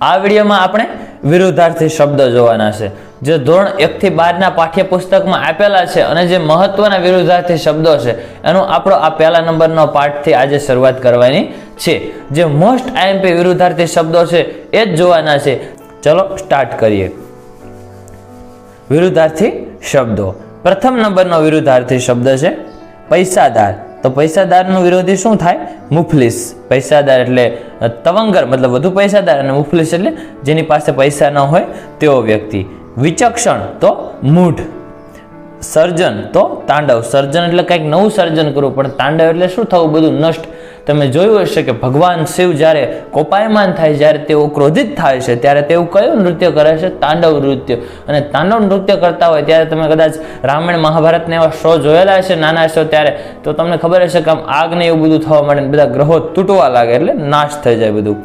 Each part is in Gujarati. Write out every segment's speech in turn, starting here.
આ વિડીયોમાં આપણે વિરુદ્ધાર્થી શબ્દો જોવાના છે. જે ધોરણ એકથી બારના પાઠ્યપુસ્તકમાં આપેલા છે અને જે મહત્વના વિરુદ્ધાર્થી શબ્દો છે, એનો આપણો આ પહેલા નંબરનો પાઠથી આજે શરૂઆત કરવાની છે. જે મોસ્ટ આઈએમપી વિરુદ્ધાર્થી શબ્દો છે, એ જ જોવાના છે. ચલો સ્ટાર્ટ કરીએ. વિરુદ્ધાર્થી શબ્દો. પ્રથમ નંબરનો વિરુદ્ધાર્થી શબ્દ છે, પૈસાદાર. તો પૈસાદારનું વિરોધી શું થાય? મુફલિસ. પૈસાદાર એટલે તવંગર, મતલબ વધુ પૈસાદાર અને મુફલિસ એટલે જેની પાસે પૈસા ન હોય તેવો વ્યક્તિ. વિચક્ષણ તો મૂઢ. સર્જન તો તાંડવ. સર્જન એટલે કંઈક નવું સર્જન કરવું, પણ તાંડવ એટલે શું થવું? બધું નષ્ટ. તમે જોયું હશે કે ભગવાન શિવ જ્યારે કોપાયમાન થાય, જ્યારે તેઓ ક્રોધિત થાય છે, ત્યારે તેઓ કયું નૃત્ય કરે છે? તાંડવ નૃત્ય. અને તાંડવ નૃત્ય કરતા હોય ત્યારે તમે કદાચ રામાયણ મહાભારતને એવા શો જોયેલા હશે, નાના શો ત્યારે, તો તમને ખબર હશે કે આમ આગને એવું બધું થવા માંડે બધા ગ્રહો તૂટવા લાગે એટલે નાશ થઈ જાય બધું.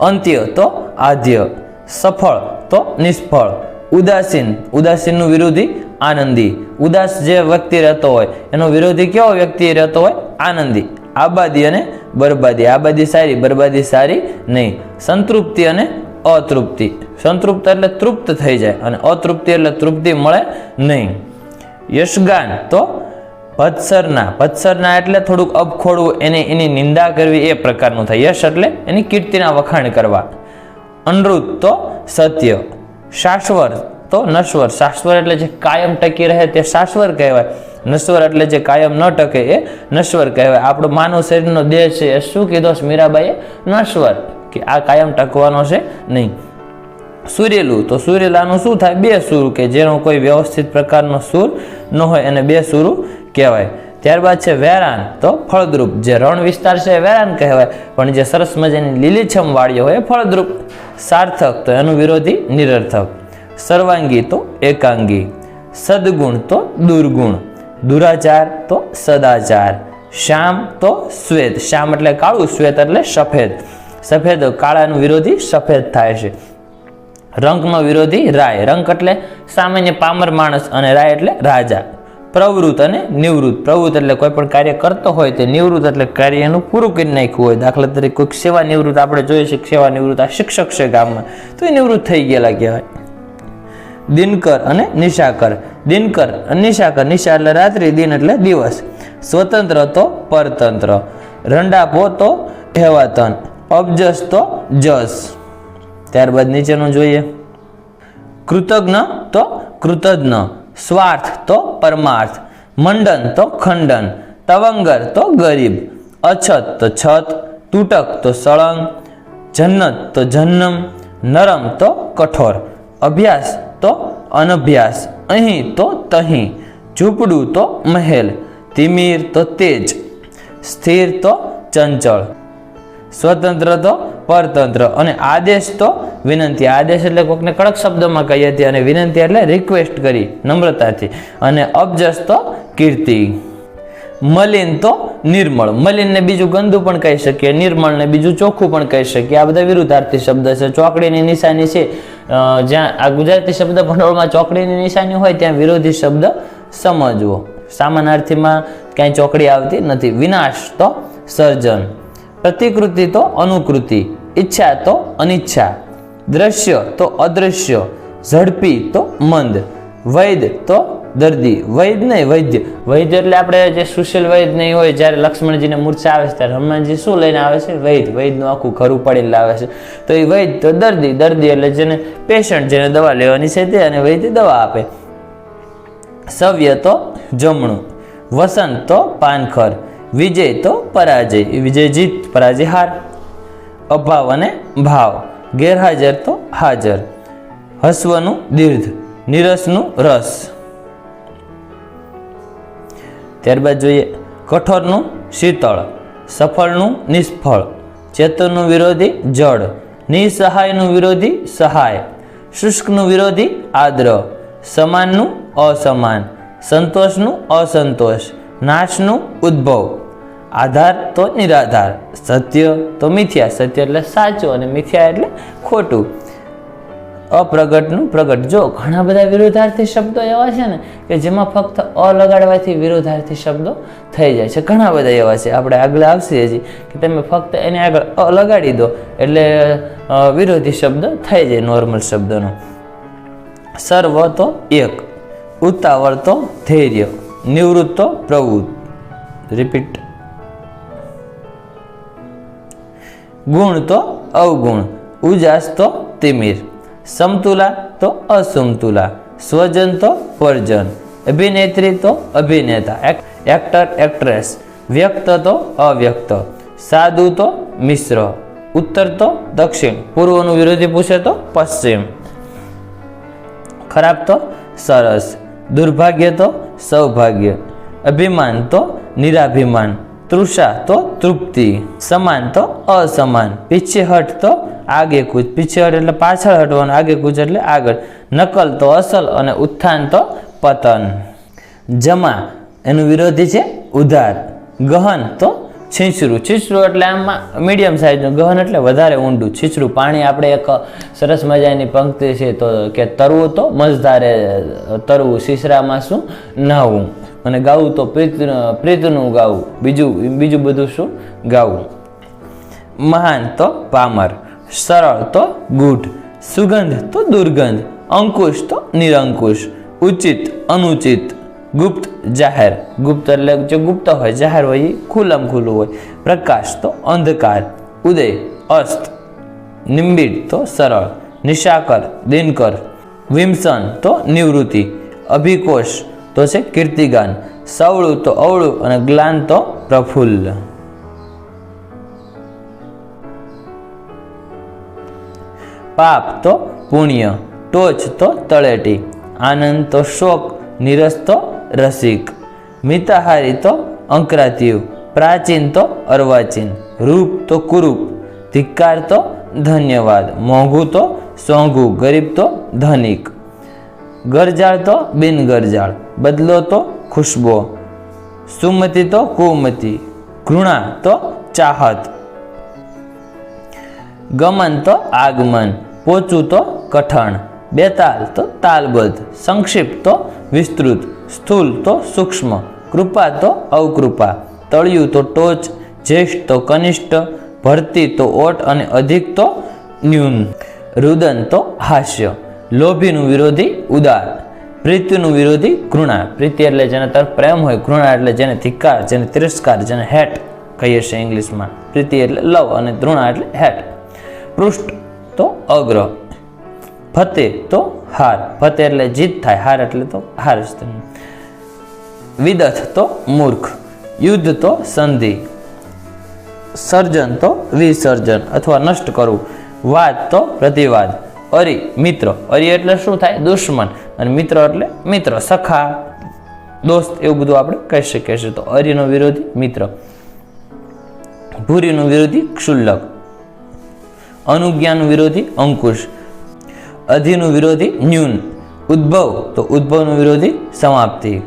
અંત્ય તો આદ્ય, સફળ તો નિષ્ફળ, ઉદાસીન, ઉદાસીનનું વિરોધી આનંદી. ઉદાસ જે વ્યક્તિ રહેતો હોય, એનો વિરોધી કેવો વ્યક્તિ રહેતો હોય? આનંદી. આબાદી અને બરબાદી. આબાદી સારી, બરબાદી સારી નહીં. સંતૃપ્તિ અને અતૃપ્તિ. સંતૃપ્ત એટલે તૃપ્ત થઈ જાય અને અતૃપ્તિ એટલે તૃપ્તિ મળે નહીં. યશગાન તો ભત્સરના ભત્સરના એટલે થોડુંક અપખોડવું, એને, એની નિંદા કરવી એ પ્રકારનું થાય. યશ એટલે એની કીર્તિના વખાણ કરવા. અનૃત તો સત્ય. શાશ્વર તો નશ્વર. શાશ્વર એટલે જે કાયમ ટકી રહે તે શાશ્વર કહેવાય. નશ્વર એટલે જે કાયમ ન ટકે એ નશ્વર કહેવાય. આપણો માનવ શરીરનો દેહ છે એ શું કીધો છે મીરાબાઈએ? નશ્વર. કે આ કાયમ ટકવાનો છે નહીં. સૂર્યલું તો સૂર્યલાનું શું થાય? બે સૂર કે જેનો કોઈ વ્યવસ્થિત પ્રકારનો સૂર ન હોય એને બે સૂરુ કહેવાય. ત્યારબાદ છે વેરાન. તો ફળદ્રુપ. જે રણ વિસ્તાર છે એ વેરાન કહેવાય. પણ જે સરસ મજાની લીલીછમ વાળીઓ હોય એ ફળદ્રુપ. સાર્થક. તો એનું વિરોધી નિરર્થક. સર્વાંગી. તો એકાંગી. સદગુણ. તો દુર્ગુણ. દુરાચાર તો સદાચાર શ્યામ તો શ્વેત. શ્યામ એટલે કાળું, શ્વેત એટલે સફેદ. સફેદ કાળાનું વિરોધી, સફેદ થાય છે. રંગનો વિરોધી રાય. રંગ એટલે સામાન્ય પામર માણસ અને રાય એટલે રાજા. પ્રવૃત્ત અને નિવૃત્ત. પ્રવૃત્ત એટલે કોઈ પણ કાર્ય કરતો હોય તે નિવૃત્ત એટલે કાર્ય એનું પૂરું કરી નાખ્યું હોય. દાખલા તરીકે કોઈક સેવા નિવૃત્ત આપણે જોઈએ છીએ સેવા નિવૃત્ત આ શિક્ષક છે ગામમાં. તો એ નિવૃત્ત થઈ ગયેલા કહેવાય. દિનકર અને નિશાકર. દિનકર અને નિશાકર નિશા એટલે રાત્રિ, દિન એટલે દિવસ. સ્વતંત્ર તો પરતંત્ર. રંડાપો તો હેવાતન અબજસ તો જસ. ત્યારબાદ નીચેનું જોઈએ. કૃતજ્ઞ તો કૃતજ્ઞ. સ્વાર્થ તો પરમાર્થ. મંડન તો ખંડન. તવંગર તો ગરીબ. અછત તો છત. તૂટક તો સળંગ. જન્નત તો જન્મ નરમ તો કઠોર. અભ્યાસ તો અનભ્યાસ, અહીં તો તહીં, ઝૂંપડું તો મહેલ, તિમિર તો તેજ, સ્થિર તો ચંચળ. સ્વતંત્ર તો પરતંત્ર અને આદેશ તો વિનંતી. આદેશ એટલે કોઈકને કડક શબ્દોમાં કહીએ છીએ અને વિનંતી એટલે રિક્વેસ્ટ કરી, નમ્રતાથી. અને અબજસ તો કીર્તિ. મલિન તો નિર્મળ. મલિનને બીજું ગંદુ પણ કહી શકીએ, નિર્મળને બીજું ચોખ્ખું પણ કહી શકીએ. આ બધા વિરુદ્ધાર્થી શબ્દ છે. ચોકડીની નિશાની છે. જ્યાં આ ગુજરાતી શબ્દ ભંડોળમાં ચોકડીની નિશાની હોય ત્યાં વિરોધી શબ્દ સમજવો. સામાનાર્થીમાં ક્યાંય ચોકડી આવતી નથી. વિનાશ તો સર્જન. પ્રતિકૃતિ તો અનુકૃતિ. ઈચ્છા તો અનિચ્છા. દ્રશ્ય તો અદૃશ્ય ઝડપી તો મંદ. વૈદ તો દર્દી, વૈદ નહીં, વૈદ્ય. વૈદ્ય એટલે આપણે જે સુશીલ વૈદ નહીં હોય, જ્યારે લક્ષ્મણજીને મૂર્છા આવે છે, ત્યારે હનુમાનજી શું લઈને આવે છે? વૈદ. વૈદનું આખું ખરું પડીને લાવે છે. તો એ વૈદ તો દર્દી. દર્દી એટલે જેને પેશન્ટ, જેને દવા લેવાની છે તે અને વૈદ્ય દવા આપે. સવ્ય તો જમણું વસંત તો પાનખર, વિજય તો પરાજય. વિજય જીત, પરાજય હાર. અભાવ અને ભાવ. ગેરહાજર તો હાજર. હસવાનું દીર્ઘ. નિરસનું રસ. ત્યારબાદ જોઈએ કઠોરનું શીતળ, સફળનું નિષ્ફળ, ચેતનનું વિરોધી જળ નિસહાયનું વિરોધી સહાય, શુષ્કનું વિરોધી આદ્ર, સમાનનું અસમાન, સંતોષનું અસંતોષ, નાશનું ઉદ્ભવ. આધાર તો નિરાધાર, સત્ય તો મિથ્યા, સત્ય એટલે સાચું અને મિથ્યા એટલે ખોટું. અપ્રગટનું પ્રગટ. જો ઘણા બધા વિરોધાર્થી શબ્દો એવા છે ને કે જેમાં ફક્ત અ લગાડવાથી વિરોધાર્થી શબ્દો થઈ જાય છે. ઘણા બધા એવા છે. આપણે આગળ આવશે હજી કે તમે ફક્ત એને આગળ અ લગાડી દો એટલે વિરોધી શબ્દ થઈ જાય નોર્મલ શબ્દનો. સર્વ તો એક ઉતાવળ તો ધૈર્ય, નિવૃત્ત તો પ્રવૃત્ત. રિપીટ. ગુણ તો અવગુણ ઉજાસ તો તિમિર. સમતુલા તો અસમતુલા, સ્વજન તો પરજન અભિનેત્રી તો અભિનેતા, એક- એક્ટર એક્ટ્રેસ વ્યક્ત તો અવ્યક્ત સાદુ તો મિશ્ર, ઉત્તર તો દક્ષિણ, પૂર્વનું વિરોધી પૂછે તો પશ્ચિમ, ખરાબ તો સરસ, દુર્ભાગ્ય તો સૌભાગ્ય, અભિમાન તો નિરાભિમાન તૃષા તો તૃપ્તિ, સમાન તો અસમાન પીછેહટ તો આગે કૂચ પીછેહટ એટલે પાછળ હટવાનું, આગે કૂચ એટલે આગળ, નકલ તો અસલ અને ઉત્થાન તો પતન. જમા, એનું વિરોધી છે ઉધાર, ગહન તો છીંછરું, છીછરું એટલે આમાં મીડિયમ સાઇઝનું ગહન એટલે વધારે ઊંડું, છીછરું પાણી આપણે એક સરસ મજાની પંક્તિ છે તો કે તરવું તો મજદારે તરવું, શીશરામાં શું? નાહવું અને ગાવું તો પ્રીત, પ્રીતનું ગાવું. બીજું બીજું બધું શું? ગાવું. મહાન તો પામર, સરળ તો ગૂઢ, સુગંધ તો દુર્ગંધ, અંકુશ તો નિરંકુશ, ઉચિત અનુચિત, ગુપ્ત જાહેર. ગુપ્ત એટલે જે ગુપ્ત હોય, જાહેર હોય, એ ખુલ્લમ ખુલ્લું હોય. પ્રકાશ તો અંધકાર, ઉદય અસ્ત, નિંબિડ તો સરળ, નિશાકર, દિનકર, વિમસન તો નિવૃત્તિ અભિકોશ તો છે કીર્તિગાન. સવળું તો અવળું અને ગ્લાન તો પ્રફુલ્લ. પાપ તો પુણ્ય, ટોચ તો તળેટી, આનંદ તો શોક, નિરસ તો રસિક, મિતાહારી તો અંકરાતીવ પ્રાચીન તો અર્વાચીન, રૂપ તો કુરૂપ, ધિક્કાર તો ધન્યવાદ, મોંઘું તો સોંઘું, ગરીબ તો ધનિક. ગરજાળ તો બિનગરજાળ, બદલો તો ખુશ્બો, સુમતિ તો કુમતિ, ઘૃણા તો ચાહત. ગમન તો આગમન, પોચું તો કઠણ, બેતાલ તો તાલબદ્ધ, સંક્ષિપ્ત તો વિસ્તૃત, સ્થૂલ તો સૂક્ષ્મ, કૃપા તો અવકૃપા, તળિયું તો ટોચ, જ્યેષ્ઠ તો કનિષ્ઠ, ભરતી તો ઓટ અને અધિક તો ન્યૂન, રુદન તો હાસ્ય. લોભીનું વિરોધી ઉદાર પ્રીતિનું વિરોધી ઘૃણા પ્રીતિ એટલે જેને તરફ પ્રેમ હોય ઘૃણા એટલે જેને ધિક્કાર, જેને તિરસ્કાર, જેને હેટ કહીએ છીએ ઇંગ્લિશમાં. પ્રીતિ એટલે લવ અને ધૃણા એટલે હેટ. પૃષ્ઠ તો અગ્ર, ફતે તો હાર. ફતે એટલે જીત થાય, હાર એટલે તો હાર વિદથ તો મૂર્ખ, યુદ્ધ તો સંધિ, સર્જન તો વિસર્જન અથવા નષ્ટ કરવું વાદ તો પ્રતિવાદ. અરી, મિત્ર. અરી એટલે શું થાય? દુશ્મન. અને મિત્ર એટલે મિત્ર, સખા, દોસ્ત એવું બધું આપણે કહી શકીએ છીએ. તો અરીનો વિરોધી મિત્ર. ભૂરીનો વિરોધી ક્ષુલ્લક. અનુજ્ઞાનું વિરોધી અંકુશ. અધિનું વિરોધી ન્યૂન. ઉદ્ભવ. તો ઉદ્ભવનું વિરોધી સમાપ્તિ.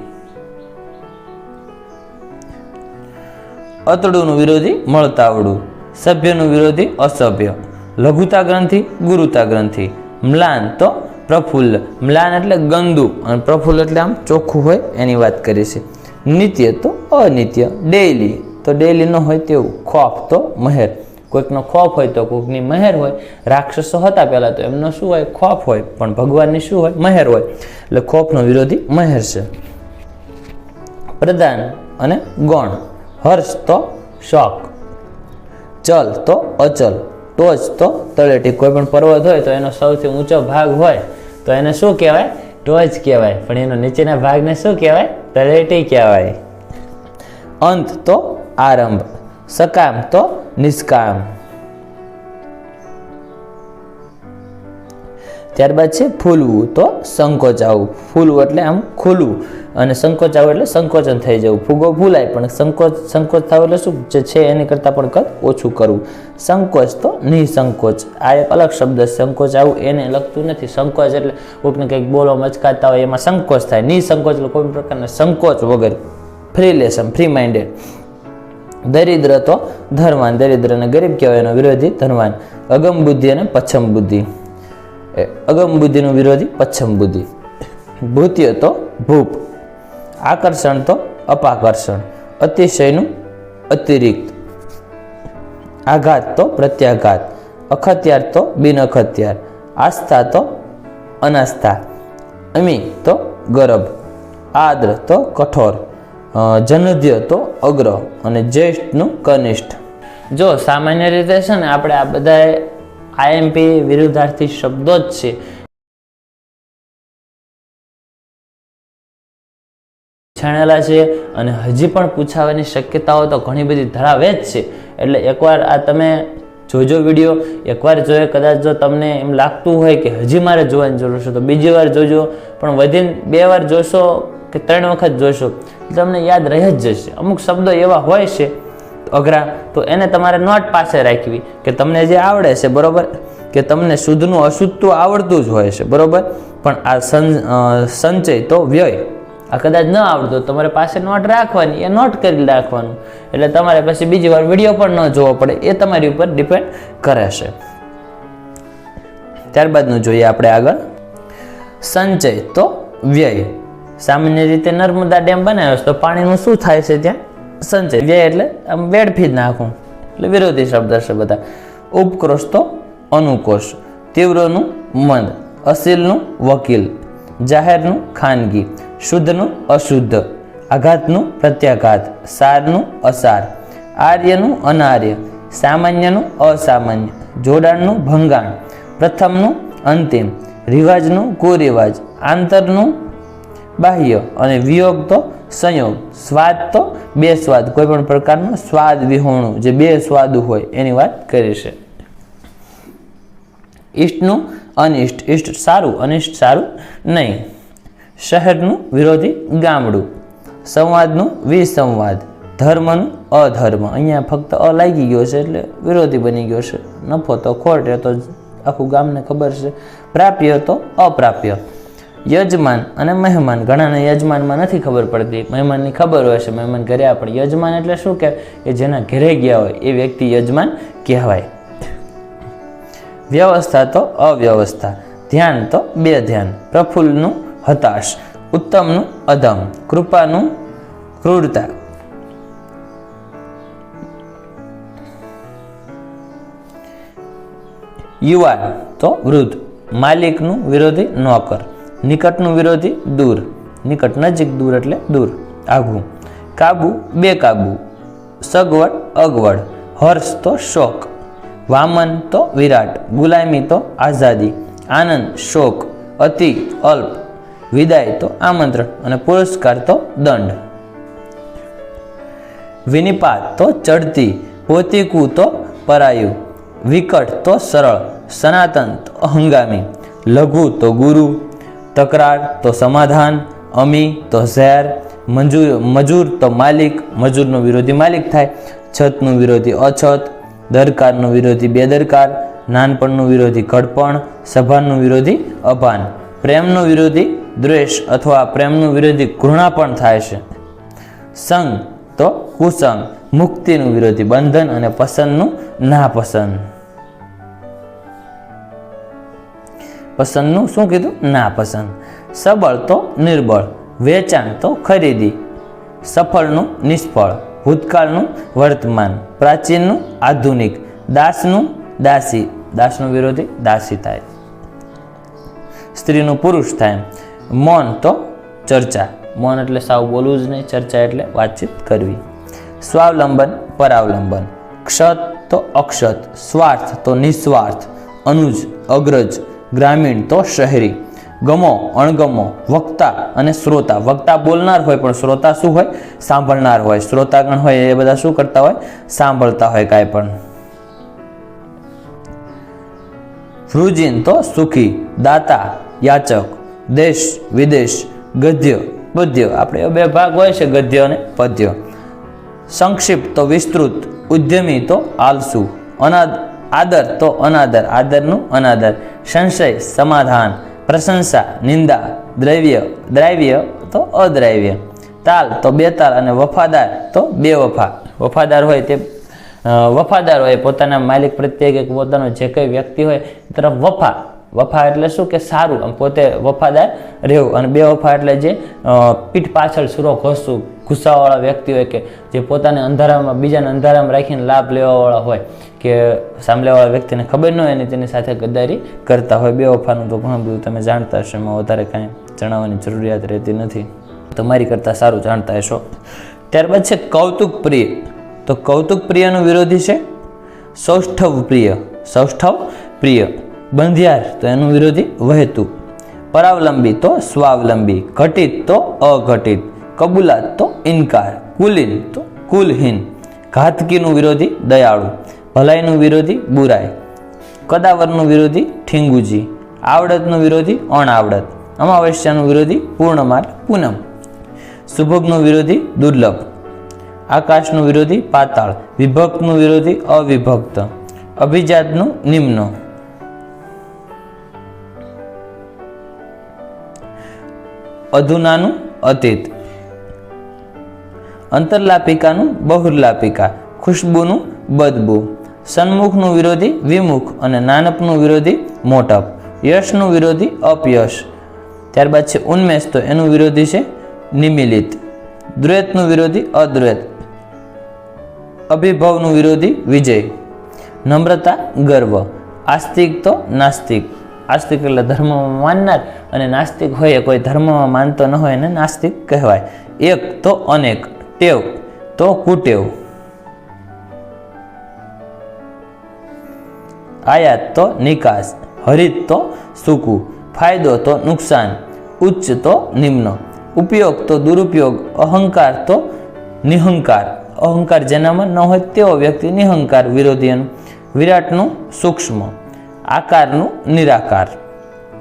અતડુનું વિરોધી મળતાવડું. સભ્યનું વિરોધી અસભ્ય. લઘુતા ગ્રંથિ, ગુરુતા ગ્રંથિ. મ્લાન તો પ્રફુલ્લ. મ્લાન એટલે ગંદુ અને પ્રફુલ્લ એટલે આમ ચોખ્ખું હોય એની વાત કરી છે. નિત્ય તો અનિત્ય. ડેઈલી તો ડેઈલી ન હોય તેવું. ખોફ તો મહેર. કોઈકનો ખોફ હોય તો કોઈકની મહેર હોય. રાક્ષસો હતા પહેલાં તો એમનો શું હોય? ખોફ હોય. પણ ભગવાનની શું હોય? મહેર હોય. એટલે ખોફનો વિરોધી મહેર છે. પ્રધાન અને ગૌણ. હર્ષ તો શોક. ચલ તો અચલ. ટોચ તો તળેટી કોઈ પણ પર્વત હોય તો એનો સૌથી ઊંચો ભાગ હોય તો એને શું કહેવાય? ટોચ કહેવાય. પણ એનો નીચેના ભાગને શું કહેવાય? તળેટી કહેવાય. અંત તો આરંભ. સકામ તો નિષ્કામ. ત્યારબાદ છે ફૂલવું, તો સંકોચાવું. ફૂલવું એટલે આમ ખુલવું અને સંકોચાવું એટલે સંકોચન થઈ જવું. ફૂગો ફૂલાય પણ સંકોચ સંકોચ થવું એટલે શું? જે છે એની કરતાં પણ કદ ઓછું કરવું. સંકોચ તો નિસંકોચ. આ એક અલગ શબ્દ છે. સંકોચ આવું એને લગતું નથી. સંકોચ એટલે કોઈકને કંઈક બોલો મચકાતા હોય એમાં સંકોચ થાય. નિસંકોચ એટલે કોઈ પ્રકારના સંકોચ વગર. ફ્રી લેસન ફ્રી માઇન્ડેડ દરિદ્ર તો ધનવાન. દરિદ્ર અને ગરીબ કહેવાય એનો વિરોધી ધનવાન. અગમ બુદ્ધિ અને પચ્છમ બુદ્ધિ. એ અગમ બુદ્ધિનું વિરોધી, પચ્છમ બુદ્ધિ. ભૂત્ય તો ભૂપ. આકર્ષણ તો અપાકર્ષણ. અતિશયનું અતિરિક્ત. આઘાત તો પ્રત્યાઘાત. અખત્યાર તો બિન અખત્યાર આસ્થા તો અનાસ્થા. અમી તો ગરભ આદ્ર તો કઠોર. જનધ્ય તો અગ્ર. અને જ્યેષ્ઠનું કનિષ્ઠ. જો સામાન્ય રીતે છે ને, આપણે આ બધા આઈએમપી વિરુદ્ધાર્થી શબ્દો જ છે. છાણેલા છે અને હજી પણ પૂછાવાની શક્યતાઓ તો ઘણી બધી ધરાવે જ છે. એટલે એકવાર આ તમે જોજો વીડિયો, એકવાર જોયે, કદાચ જો તમને એમ લાગતું હોય કે હજી મારે જોવાની જરૂર છે, તો બીજી વાર જોજો. પણ વધીને બે વાર જોશો કે ત્રણ વખત જોશો તમને યાદ રહી જ જશે. અમુક શબ્દો એવા હોય છે અઘરા, તો એને તમારે નોટ પાસે રાખવી કે તમને જે આવડે છે, બરોબર? કે તમને શુદ્ધનું અશુદ્ધ તો આવડતું જ હોય છે, બરોબર? પણ આ સં- સંચય તો વ્યય. આ કદાચ ન આવડતો તમારે પાસે નોટ રાખવાની, એ નોટ કરી રાખવાનું. એટલે તમારે પછી બીજી વાર વીડિયો પણ ન જોવો પડે, એ તમારી ઉપર ડિપેન્ડ કરે છે. ત્યારબાદનું જોઈએ આપણે આગળ. સંચય તો વ્યય. સામાન્ય રીતે નર્મદા ડેમ બનાવ્યો તો પાણીનું શું થાય છે ત્યાં? સંચય, વ્યય એટલે આમ વેડફી જ નાખવું એટલે વિરોધી શબ્દ છે બધા. ઉપક્રોશ તો અનુકોશ, તીવ્રનું મંદ, અસીલનું વકીલ, જાહેરનું ખાનગી, શુદ્ધનું અશુદ્ધ, આઘાતનું પ્રત્યાઘાત, સારનું અસાર, આર્યનું અનાર્ય, સામાન્યનું અસામાન્ય, જોડાણનું ભંગાણ, પ્રથમનું અંતિમ, રિવાજનું કુરિવાજ, આંતરનું બાહ્ય અને વિયોગ તો સંયોગ. સ્વાદ તો બે સ્વાદ, કોઈ પણ પ્રકારનું સ્વાદ વિહોણું, જે બે સ્વાદ હોય એની વાત કરી છે. ઈષ્ટનું અનિષ્ટ. ઈષ્ટ સારું, અનિષ્ટ સારું નહીં. શહેરનું વિરોધી ગામડું. સંવાદનું વિસંવાદ. ધર્મનું અધર્મ. અહીંયા ફક્ત અ લાગી ગયો છે એટલે વિરોધી બની ગયો છે. નફો તો ખોટ, એ તો આખું ગામને ખબર છે. પ્રાપ્ય તો અપ્રાપ્ય. યજમાન અને મહેમાન. ઘણાને યજમાનમાં નથી ખબર પડતી. મહેમાનની ખબર હોય છે. મહેમાન ઘરે પણ યજમાન એટલે શું કે, એ જેના ઘરે ગયા હોય, એ વ્યક્તિ યજમાન કહેવાય. વ્યવસ્થા તો અવ્યવસ્થા. ધ્યાન તો બે ધ્યાન. પ્રફુલ્લનું હતાશ, ઉત્તમનું અધમ, કૃપાનું ક્રૂરતા. યુવાન તો વૃદ્ધ, માલિકનું વિરોધી નોકર. નિકટનું વિરોધી દૂર. નિકટ નજીક દૂર એટલે દૂર. આઘું કાબુ બેકાબુ સગવડ, અગવડ. હર્ષ તો શોક. વામન તો વિરાટ. ગુલામી તો આઝાદી. આનંદ, શોક. અતિ, અલ્પ. વિદાય તો આમંત્રણ અને પુરસ્કાર તો દંડ. વિનિપાત તો ચડતી. પોતીકું તો પરાયું. વિકટ તો સરળ. સનાતન તો હંગામી લઘુ તો ગુરુ. તકરાર, તો સમાધાન, અમી, તો ઝેર, મંજૂર, મજૂર, તો માલિક, મજૂરનો વિરોધી માલિક થાય, છતનું વિરોધી અછત, દરકારનું વિરોધી બેદરકાર, નાનપણનું વિરોધી કડપણ સભાનનું વિરોધી અભાન. પ્રેમનો વિરોધી દ્વેષ અથવા પ્રેમનું વિરોધી ઘૃણા પણ થાય છે. સંગ, તો કુસંગ, મુક્તિનું વિરોધી બંધન અને પસંદનું નાપસંદ. પસંદનું? શું કીધું? નાપસંદ સબળ તો નિર્બળ, વેચાણ તો ખરીદી. સફળનું નિષ્ફળ, ભૂતકાળનું વર્તમાન, પ્રાચીનનું આધુનિક, દાસનું દાસી. દાસનું વિરોધી, દાસી થાય. સ્ત્રીનું પુરુષ થાય. મૌન તો ચર્ચા. મૌન એટલે સાવ બોલવું જ નહીં, ચર્ચા એટલે વાતચીત કરવી. સ્વાવલંબન, પરાવલંબન. ક્ષત તો અક્ષત, સ્વાર્થ તો નિસ્વાર્થ, અનુજ, અગ્રજ. ગ્રામીણ તો શહેરી. ગમો, અણગમો, વક્તા અને શ્રોતા. વક્તા બોલનાર હોય પણ શ્રોતા શું હોય? સાંભળનાર હોય. શ્રોતાગણ હોય એ બધા શું કરતા હોય? સાંભળતા હોય કાંઈ પણ. વૃજિન તો સુખી, દાતા, યાચક, દેશ, વિદેશ, ગદ્ય, પદ્ય. આપણે બે ભાગ હોય છે, ગદ્ય અને પદ્ય. સંક્ષિપ્ત તો વિસ્તૃત, ઉદ્યમી તો આલસુ. અનાદ આદર તો અનાદર, આદરનું અનાદર. સંશય, સમાધાન, પ્રશંસા, નિંદા, દ્રવ્ય દ્રવ્ય તો અદ્રવ્ય. તાલ તો બેતાલ અને વફાદાર તો બે વફા. વફાદાર હોય તે વફાદાર હોય, પોતાના માલિક પ્રત્યે કે પોતાનો જે કંઈ વ્યક્તિ હોય તરફ વફા. વફા એટલે શું કે સારું? આમ પોતે વફાદાર રહેવું. અને બે વફા એટલે જે પીઠ પાછળ સુરો ઘોસવું. ગુસ્સાવાળા વ્યક્તિ હોય કે જે પોતાને અંધારામાં, બીજાને અંધારામાં રાખીને લાભ લેવાવાળા હોય કે સાંભળેવાળા વ્યક્તિને ખબર ન હોય અને તેની સાથે ગદ્દારી કરતા હોય. બે વફાનું તો ઘણું બધું તમે જાણતા હશો. એમાં વધારે કાંઈ જણાવવાની જરૂરિયાત રહેતી નથી. તમારી કરતાં સારું જાણતા હશો. ત્યારબાદ છે કૌતુક પ્રિય. તો કૌતુક પ્રિયનો વિરોધી છે? સૌષ્ઠવ પ્રિય. સૌષ્ઠવ પ્રિય. બંધિયાર, તો એનું વિરોધી વહેતું. પરાવલંબી તો સ્વાવલંબી, ઘટિત તો અઘટિત, કબૂલાત તો ઇનકાર, કુલીન તો કુલહીન. ઘાતકીનું વિરોધી દયાળુ, ભલાઈનું વિરોધી બુરાઈ. કદાવરનું વિરોધી ઠીંગુજી, આવડતનું વિરોધી અણઆવડત અમાવસ્યાનું વિરોધી પૂર્ણમાર પૂનમ. સુભગનું વિરોધી દુર્લભ, આકાશનું વિરોધી પાતાળ, વિભક્તનું વિરોધી અવિભક્ત, અભિજાતનું નિમ્ન. અધુનાનું અતીત. અંતરલાપિકાનું બહુરલાપિકા. ખુશ્બુનું બદબુ. સન્મુખનું વિરોધી વિમુખ અને નાનપનું વિરોધી મોટપ. યશનું વિરોધી અપયશ. ત્યારબાદ છે ઉન્મેષ, તો એનું વિરોધી છે નિમિલિત. દ્વૈતનું વિરોધી અદ્વૈત. અભિભવનું વિરોધી વિજય. નમ્રતા ગર્વ. આસ્તિક તો નાસ્તિક. આસ્તિક એટલે ધર્મમાં માનનાર અને નાસ્તિક હોય એ કોઈ ધર્મમાં માનતો ન હોય એને નાસ્તિક કહેવાય. એક તો અનેક, ટેવ, તો કુટેવ. આયાત તો નિકાસ, હરિત તો સૂકું, ફાયદો તો નુકસાન, ઉચ્ચ તો નિમ્ન. ઉપયોગ તો દુરુપયોગ, અહંકાર તો નિહંકાર. અહંકાર જેનામાં ન હોય તેવો વ્યક્તિ નિહંકાર વિરોધી વિરાટનું સૂક્ષ્મ. આકારનું નિરાકાર.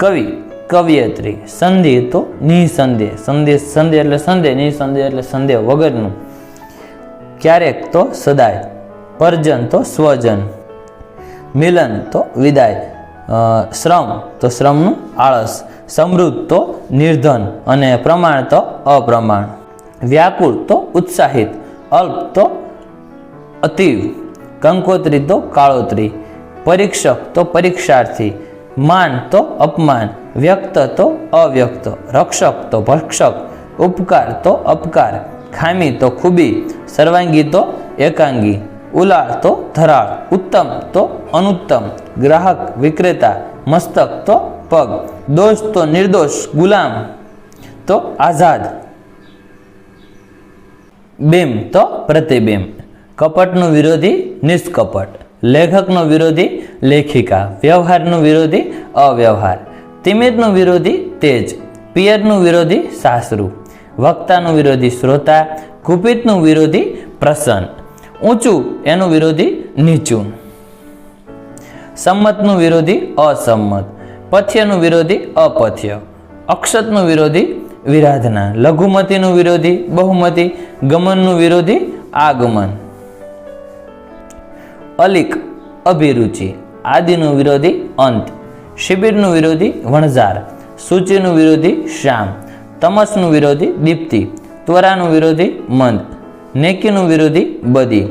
કવિ, કવિયત્રી સંધિ તો નિસંદેહ સંદેહ સંદેહ એટલે સંદેહ નિસંદેહ એટલે સંદેહ વગરનું. ક્યારેક તો સદાય, પરજન તો સ્વજન, મિલન તો વિદાય શ્રમ તો શ્રમનું આળસ, સમૃદ્ધ તો નિર્ધન અને પ્રમાણ તો અપ્રમાણ. વ્યાકુળ તો ઉત્સાહિત, અલ્પ તો અતિવ, કંકોત્રી તો કાળોતરી પરીક્ષક તો પરીક્ષાર્થી, માન તો અપમાન, વ્યક્ત તો અવ્યક્ત, રક્ષક તો ભક્ષક, ઉપકાર તો અપકાર, ખામી તો ખૂબી, સર્વાંગી તો એકાંગી, ઉલાળ તો ધરાળ, ઉત્તમ તો અનુત્તમ, ગ્રાહક, વિક્રેતા, મસ્તક તો પગ, દોષ તો નિર્દોષ, ગુલામ તો આઝાદ, બેમ તો પ્રતિબિંબ, કપટનું વિરોધી નિષ્કપટ. લેખકનો વિરોધી, લેખિકા. વ્યવહારનું વિરોધી, અવ્યવહાર. તિમિરનો વિરોધી, તેજ. પિયરનું વિરોધી, સાસરું. વક્તાનું વિરોધી, શ્રોતા. કુપિતનું વિરોધી, પ્રસન્ન. ઊંચું, એનું વિરોધી, નીચું. સંમતનું વિરોધી, અસંમત. પથ્યનું વિરોધી, અપથ્ય. અક્ષતનું વિરોધી, વિરાધના. લઘુમતીનું વિરોધી, બહુમતી. ગમનનું વિરોધી, આગમન. અલિક, અભિરુચિ, આદિનું વિરોધી અંત, શિબિરનું વિરોધી વણઝાર, સૂચિનું વિરોધી શ્યામ, તમસનું વિરોધી દીપ્તિ, ત્વરાનું વિરોધી મંદ, નેકીનું વિરોધી બદી,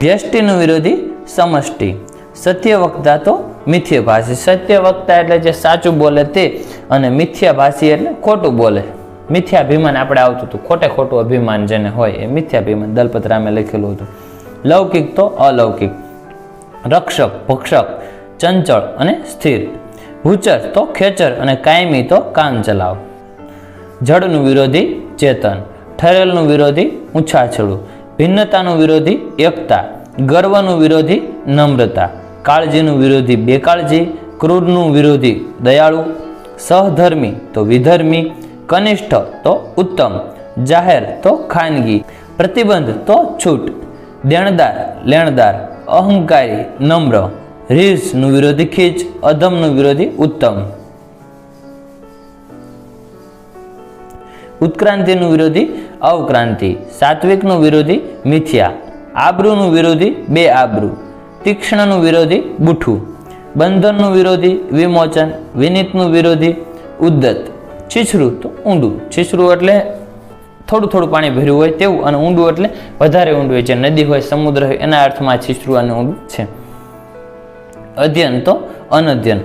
વ્યષ્ટિનું વિરોધી સમષ્ટિ સત્ય વક્તા તો મિથ્યભાષી. સત્ય વક્તા એટલે જે સાચું બોલે તે અને મિથ્યાભાષી એટલે ખોટું બોલે. મિથ્યાભિમાન આપણે આવતું હતું. ખોટે ખોટું અભિમાન જેને હોય એ મિથ્યાભિમાન દલપત રામે લખેલું હતું. લૌકિક તો અલૌકિક. રક્ષક, ભક્ષક, ચંચળ અને સ્થિર. ભૂચર તો ખેચર અને કાયમી તો કામ ચલાવ. જળનું વિરોધી ચેતન, ઠરેલનું વિરોધી ઉછાછળું, ભિન્નતાનું વિરોધી એકતા, ગર્વનું વિરોધી નમ્રતા, કાળજીનું વિરોધી બેકાળજી, ક્રૂરનું વિરોધી દયાળુ, સહધર્મી તો વિધર્મી, કનિષ્ઠ તો ઉત્તમ, જાહેર તો ખાનગી, પ્રતિબંધ તો છૂટ, દેણદાર, લેણદાર અહંકારી, નમ્ર રીસનું વિરોધી ખીચ, અધમનું વિરોધી ઉત્તમ. ઉત્ક્રાંતિનું વિરોધી અવક્રાંતિ, સાત્વિકનું વિરોધી મિથ્યા, આબરૂનું વિરોધી બે આબરૂ, તીક્ષ્ણનું વિરોધી બુઠ્ઠું, બંધનનું વિરોધી વિમોચન, વિનીતનું વિરોધી ઉદ્દત છીછરું તો ઊંડું, છીછરું એટલે થોડું થોડું પાણી ભર્યું હોય તેવું અને ઊંડું એટલે વધારે ઊંડું હોય છે. નદી હોય, સમુદ્ર હોય, એના અર્થમાં છીછરું અને ઊંડું છે. અધ્યયન તો અનધ્યન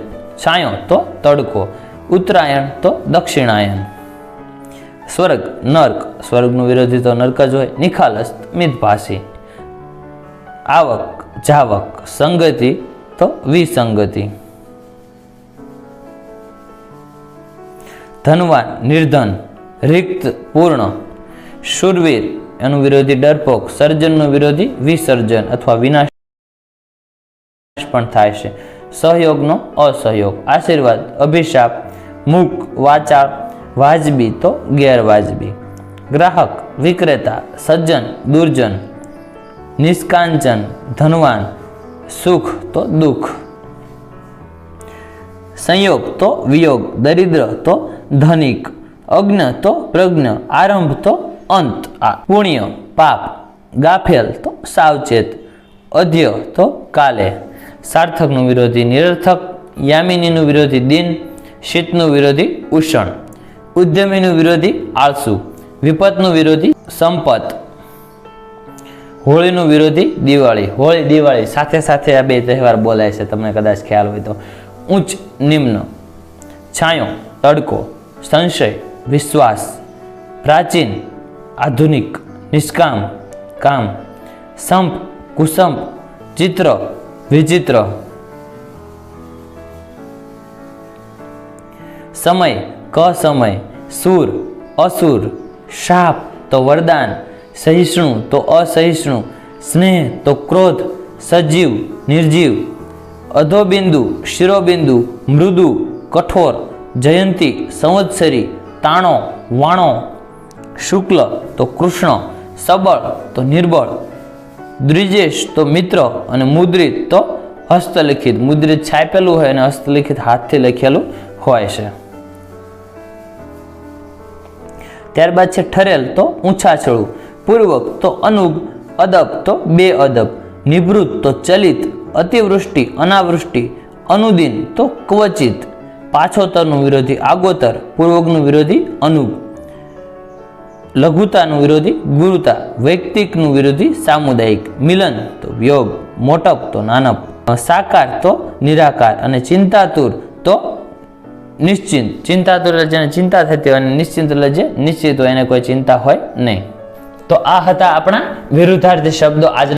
છાંયો તો તડકો, ઉત્તરાયણ તો દક્ષિણાયન. સ્વર્ગ, નર્ક, સ્વર્ગનું વિરોધી તો નર્ક જ હોય, નિખાલસ, મિતભાષી. આવક, જાવક, સંગતિ તો વિસંગતિ. ધનવાન, નિર્ધન, રિક્ત, પૂર્ણ. શૂરવીર, એનું વિરોધી ડરપોક, સર્જનનું વિરોધી વિસર્જન અથવા વિનાશ પણ થાય છે. સહયોગનો અસહયોગ, આશીર્વાદ, અભિશાપ, મૂક, વાચા, વાજબી તો ગેરવાજબી. ગ્રાહક, વિક્રેતા, સજ્જન, દુર્જન, નિષ્કાંચન, ધનવાન, સુખ તો દુઃખ. સંયોગ તો વિયોગ, દરિદ્ર તો ધનિક અજ્ઞ તો પ્રજ્ઞ, આરંભ તો અંત, આ પુણ્ય, પાપ, ગાફેલ તો સાવચેત, અધ્ય તો કાલે. સાર્થકનું વિરોધી નિરર્થક, યામિનીનું વિરોધી દિન, શીતનું વિરોધી ઉષણ, ઉદ્યમીનું વિરોધી આળસુ, વિપતનું વિરોધી સંપત, હોળીનું વિરોધી દિવાળી. હોળી, દિવાળી સાથે સાથે આ બે તહેવાર બોલાય છે, તમને કદાચ ખ્યાલ હોય તો. ઉચ્ચ નિમ્ન, છાંયો, તડકો, સંશય, વિશ્વાસ, પ્રાચીન આધુનિક, નિષ્કામ, કામ, સંપ, કુસંપ, ચિત્ર, વિચિત્ર. સમય, કસમય, સુર, અસુર. શાપ તો વરદાન, સહિષ્ણુ તો અસહિષ્ણુ. સ્નેહ તો ક્રોધ, સજીવ, નિર્જીવ. અધોબિંદુ, શિરોબિંદુ, મૃદુ, કઠોર, જયંતી, સંવત્સરી, તાણો, વાણો. શુક્લ તો કૃષ્ણ, સબળ તો નિર્બળ, દ્વિજેશ તો મિત્ર અને મુદ્રિત તો હસ્તલિખિત. મુદ્રિત છાપેલું હોય અને હસ્તલિખિત હાથથી લખેલું હોય છે. ત્યારબાદ છે ઠરેલ તો ઊંચાછળું પૂર્વક તો અનુગ, અદબ તો બે અદબ નિવૃત્ત તો ચલિત, અતિવૃષ્ટિ અનાવૃષ્ટિ, અનુદિન તો ક્વચિત, પાછોતરનું વિરોધી આગોતર, પૂર્વકનું વિરોધી અનુગ. લઘુતાનું વિરોધી, ગુરુતા, વૈયક્તિકનું વિરોધી, સામુદાયિક મિલન તો વિયોગ, મોટપ તો નાનપ. સાકાર તો નિરાકાર અને ચિંતાતુર તો નિશ્ચિંત. ચિંતાતુર એટલે જેને ચિંતા થતી હોય અને નિશ્ચિંત એટલે જે નિશ્ચિત હોય એને કોઈ ચિંતા હોય નહીં. તો આ હતા આપણા વિરુદ્ધાર્થી શબ્દો આજ